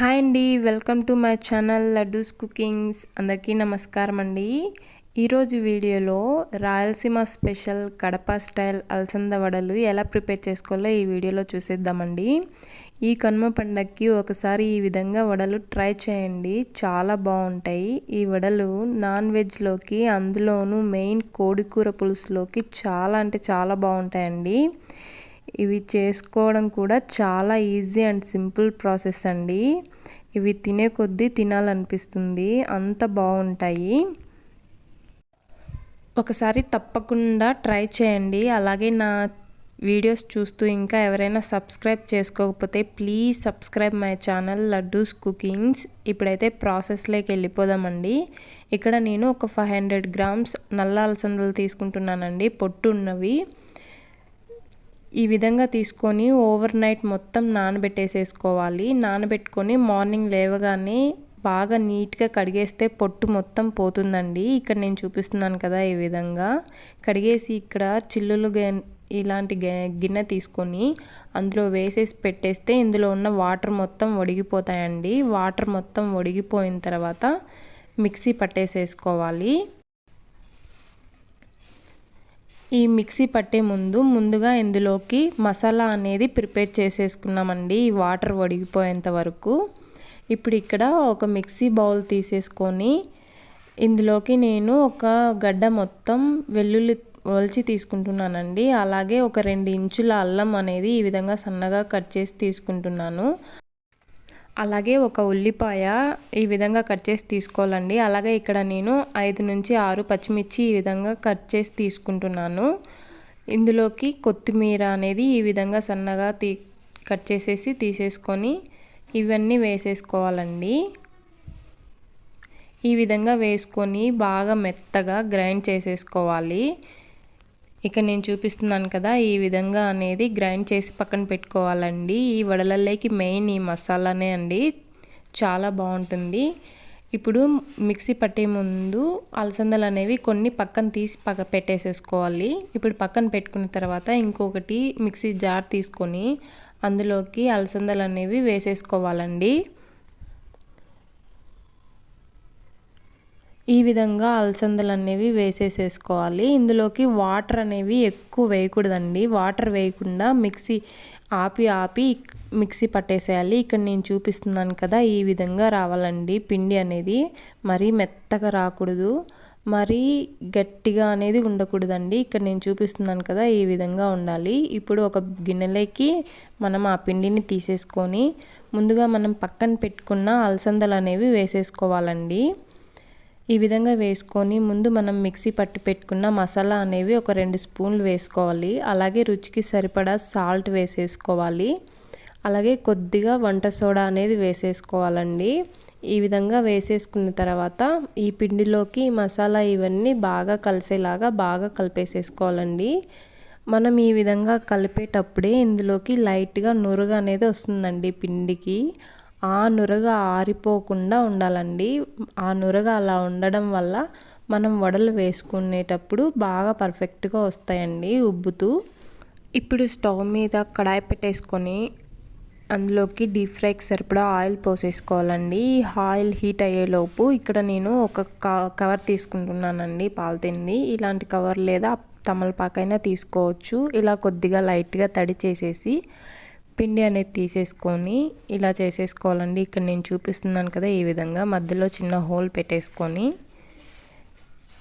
Hi అండి welcome to my channel Laddu's cookings. అందరికీ నమస్కారం అండి. ఈరోజు వీడియోలో రాయలసీమ స్పెషల్ కడప స్టైల్ అలసంద వడలు ఎలా ప్రిపేర్ చేసుకోవాలో ఈ వీడియోలో చూసేద్దామండి. ఈ కనుమ పండగకి ఒకసారి ఈ విధంగా వడలు ట్రై చేయండి. చాలా బాగుంటాయి. ఈ వడలు నాన్ వెజ్లోకి అందులోనూ మెయిన్ కోడికూర పులుసులోకి చాలా అంటే చాలా బాగుంటాయండి. ఇవి చేసుకోవడం కూడా చాలా ఈజీ అండ్ సింపుల్ ప్రాసెస్ అండి. ఇవి తినే కొద్దీ తినాలనిపిస్తుంది. అంత బాగుంటాయి. ఒకసారి తప్పకుండా ట్రై చేయండి. అలాగే నా వీడియోస్ చూస్తూ ఇంకా ఎవరైనా సబ్స్క్రైబ్ చేసుకోకపోతే please subscribe my channel Laddu's cookings. ఇప్పుడైతే ప్రాసెస్లోకి వెళ్ళిపోదామండి. ఇక్కడ నేను ఒక ఫైవ్ హండ్రెడ్ గ్రామ్స్ నల్ల అలసందలు తీసుకుంటున్నానండి. పొట్టు ఉన్నవి. ఈ విధంగా తీసుకొని ఓవర్ నైట్ మొత్తం నానబెట్టేసేసుకోవాలి. నానబెట్టుకొని మార్నింగ్ లేవగానే బాగా నీట్గా కడిగేస్తే పొట్టు మొత్తం పోతుందండి. ఇక్కడ నేను చూపిస్తున్నాను కదా ఈ విధంగా. కడిగేసి ఇక్కడ చిల్లులు ఇలాంటి గిన్నె తీసుకొని అందులో వేసేసి పెట్టేస్తే ఇందులో ఉన్న వాటర్ మొత్తం ఒడిగిపోతాయండి. వాటర్ మొత్తం ఒడిగిపోయిన తర్వాత మిక్సీ పట్టేసేసుకోవాలి. ఈ మిక్సీ పట్టే ముందు ముందుగా ఇందులోకి మసాలా అనేది ప్రిపేర్ చేసేసుకున్నామండి. ఈ వాటర్ వడిగిపోయేంత వరకు. ఇప్పుడు ఇక్కడ ఒక మిక్సీ బౌల్ తీసేసుకొని ఇందులోకి నేను ఒక గడ్డ మొత్తం వెల్లుల్లి ఒలిచి తీసుకుంటున్నానండి. అలాగే ఒక రెండు ఇంచుల అల్లం అనేది ఈ విధంగా సన్నగా కట్ చేసి తీసుకుంటున్నాను. అలాగే ఒక ఉల్లిపాయ ఈ విధంగా కట్ చేసి తీసుకోవాలండి. అలాగే ఇక్కడ నేను ఐదు నుంచి ఆరు పచ్చిమిర్చి ఈ విధంగా కట్ చేసి తీసుకుంటున్నాను. ఇందులోకి కొత్తిమీర అనేది ఈ విధంగా సన్నగా తీ కట్ చేసేసి తీసేసుకొని ఇవన్నీ వేసేసుకోవాలండి. ఈ విధంగా వేసుకొని బాగా మెత్తగా గ్రైండ్ చేసేసుకోవాలి. ఇక్కడ నేను చూపిస్తున్నాను కదా ఈ విధంగా అనేది గ్రైండ్ చేసి పక్కన పెట్టుకోవాలండి. ఈ వడలల్లోకి మెయిన్ ఈ మసాలానే అండి. చాలా బాగుంటుంది. ఇప్పుడు మిక్సీ పట్టే ముందు అలసందలు అనేవి కొన్ని పక్కన తీసి పక్క పెట్టేసేసుకోవాలి. ఇప్పుడు పక్కన పెట్టుకున్న తర్వాత ఇంకొకటి మిక్సీ జార్ తీసుకొని అందులోకి అలసందలు అనేవి వేసేసుకోవాలండి. ఈ విధంగా అలసందలు అనేవి వేసేసేసుకోవాలి. ఇందులోకి వాటర్ అనేవి ఎక్కువ వేయకూడదండి. వాటర్ వేయకుండా మిక్సీ ఆపి ఆపి మిక్సీ పట్టేసేయాలి. ఇక్కడ నేను చూపిస్తున్నాను కదా ఈ విధంగా రావాలండి. పిండి అనేది మరీ మెత్తగా రాకూడదు. మరీ గట్టిగా అనేది ఉండకూడదండి. ఇక్కడ నేను చూపిస్తున్నాను కదా ఈ విధంగా ఉండాలి. ఇప్పుడు ఒక గిన్నెలోకి మనం ఆ పిండిని తీసేసుకొని ముందుగా మనం పక్కన పెట్టుకున్న అలసందలు అనేవి వేసేసుకోవాలండి. ఈ విధంగా వేసుకొని ముందు మనం మిక్సీ పట్టి పెట్టుకున్న మసాలా అనేవి ఒక రెండు స్పూన్లు వేసుకోవాలి. అలాగే రుచికి సరిపడా సాల్ట్ వేసేసుకోవాలి. అలాగే కొద్దిగా వంట సోడా అనేది వేసేసుకోవాలండి. ఈ విధంగా వేసేసుకున్న తర్వాత ఈ పిండిలోకి మసాలా ఇవన్నీ బాగా కలిసేలాగా బాగా కలిపేసేసుకోవాలండి. మనం ఈ విధంగా కలిపేటప్పుడే ఇందులోకి లైట్గా నురుగు అనేది వస్తుందండి పిండికి. ఆ నురగ ఆరిపోకుండా ఉండాలండి. ఆ నురగ అలా ఉండడం వల్ల మనం వడలు వేసుకునేటప్పుడు బాగా పర్ఫెక్ట్గా వస్తాయండి ఉబ్బుతూ. ఇప్పుడు స్టవ్ మీద కడాయి పెట్టేసుకొని అందులోకి డీప్ ఫ్రైకి సరిపడా ఆయిల్ పోసేసుకోవాలండి. ఆయిల్ హీట్ అయ్యేలోపు ఇక్కడ నేను ఒక కవర్ తీసుకుంటున్నానండి పాలతింది ఇలాంటి కవర్ లేదా తమలపాకైనా తీసుకోవచ్చు. ఇలా కొద్దిగా లైట్గా తడి చేసేసి పిండి అనేది తీసేసుకొని ఇలా చేసేసుకోవాలండి. ఇక్కడ నేను చూపిస్తున్నాను కదా ఈ విధంగా. మధ్యలో చిన్న హోల్ పెట్టేసుకొని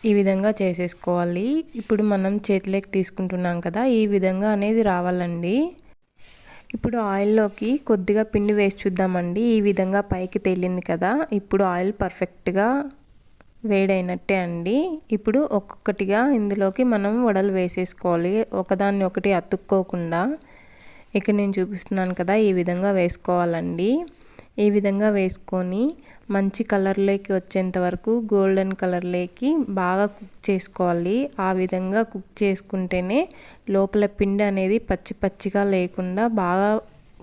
ఈ విధంగా చేసేసుకోవాలి. ఇప్పుడు మనం చేతిలోకి తీసుకుంటున్నాం కదా ఈ విధంగా అనేది రావాలండి. ఇప్పుడు ఆయిల్లోకి కొద్దిగా పిండి వేసి చూద్దామండి. ఈ విధంగా పైకి తేలింది కదా ఇప్పుడు ఆయిల్ పర్ఫెక్ట్గా వేడైనట్టే అండి. ఇప్పుడు ఒక్కొక్కటిగా ఇందులోకి మనం వడలు వేసేసుకోవాలి. ఒకదాన్ని ఒకటి అతుక్కోకుండా ఇక్కడ నేను చూపిస్తున్నాను కదా ఈ విధంగా వేసుకోవాలండి. ఈ విధంగా వేసుకొని మంచి కలర్లోకి వచ్చేంత వరకు గోల్డెన్ కలర్లోకి బాగా కుక్ చేసుకోవాలి. ఆ విధంగా కుక్ చేసుకుంటేనే లోపల పిండి అనేది పచ్చి పచ్చిగా లేకుండా బాగా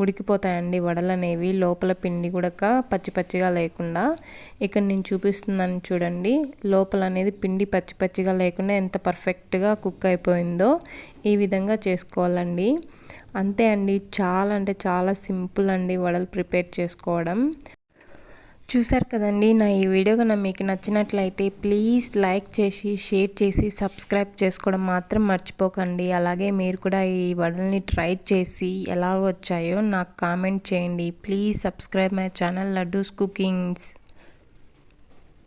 ఉడికిపోతాయండి వడలు అనేవి. లోపల పిండి కూడా పచ్చి పచ్చిగా లేకుండా. ఇక్కడ నేను చూపిస్తున్నాను చూడండి లోపల అనేది పిండి పచ్చి పచ్చిగా లేకుండా ఎంత పర్ఫెక్ట్గా కుక్ అయిపోయిందో ఈ విధంగా చేసుకోవాలండి. అంతే అండి. చాలా అంటే చాలా సింపుల్ అండి వడలు ప్రిపేర్ చేసుకోవడం. చూసారు కదండి నా ఈ వీడియో కన్నా మీకు నచ్చినట్లయితే ప్లీజ్ లైక్ చేసి షేర్ చేసి సబ్స్క్రైబ్ చేసుకోవడం మాత్రం మర్చిపోకండి. అలాగే మీరు కూడా ఈ వడల్ని ట్రై చేసి ఎలా వచ్చాయో నాకు కామెంట్ చేయండి. Please subscribe my channel Laddu's cookings.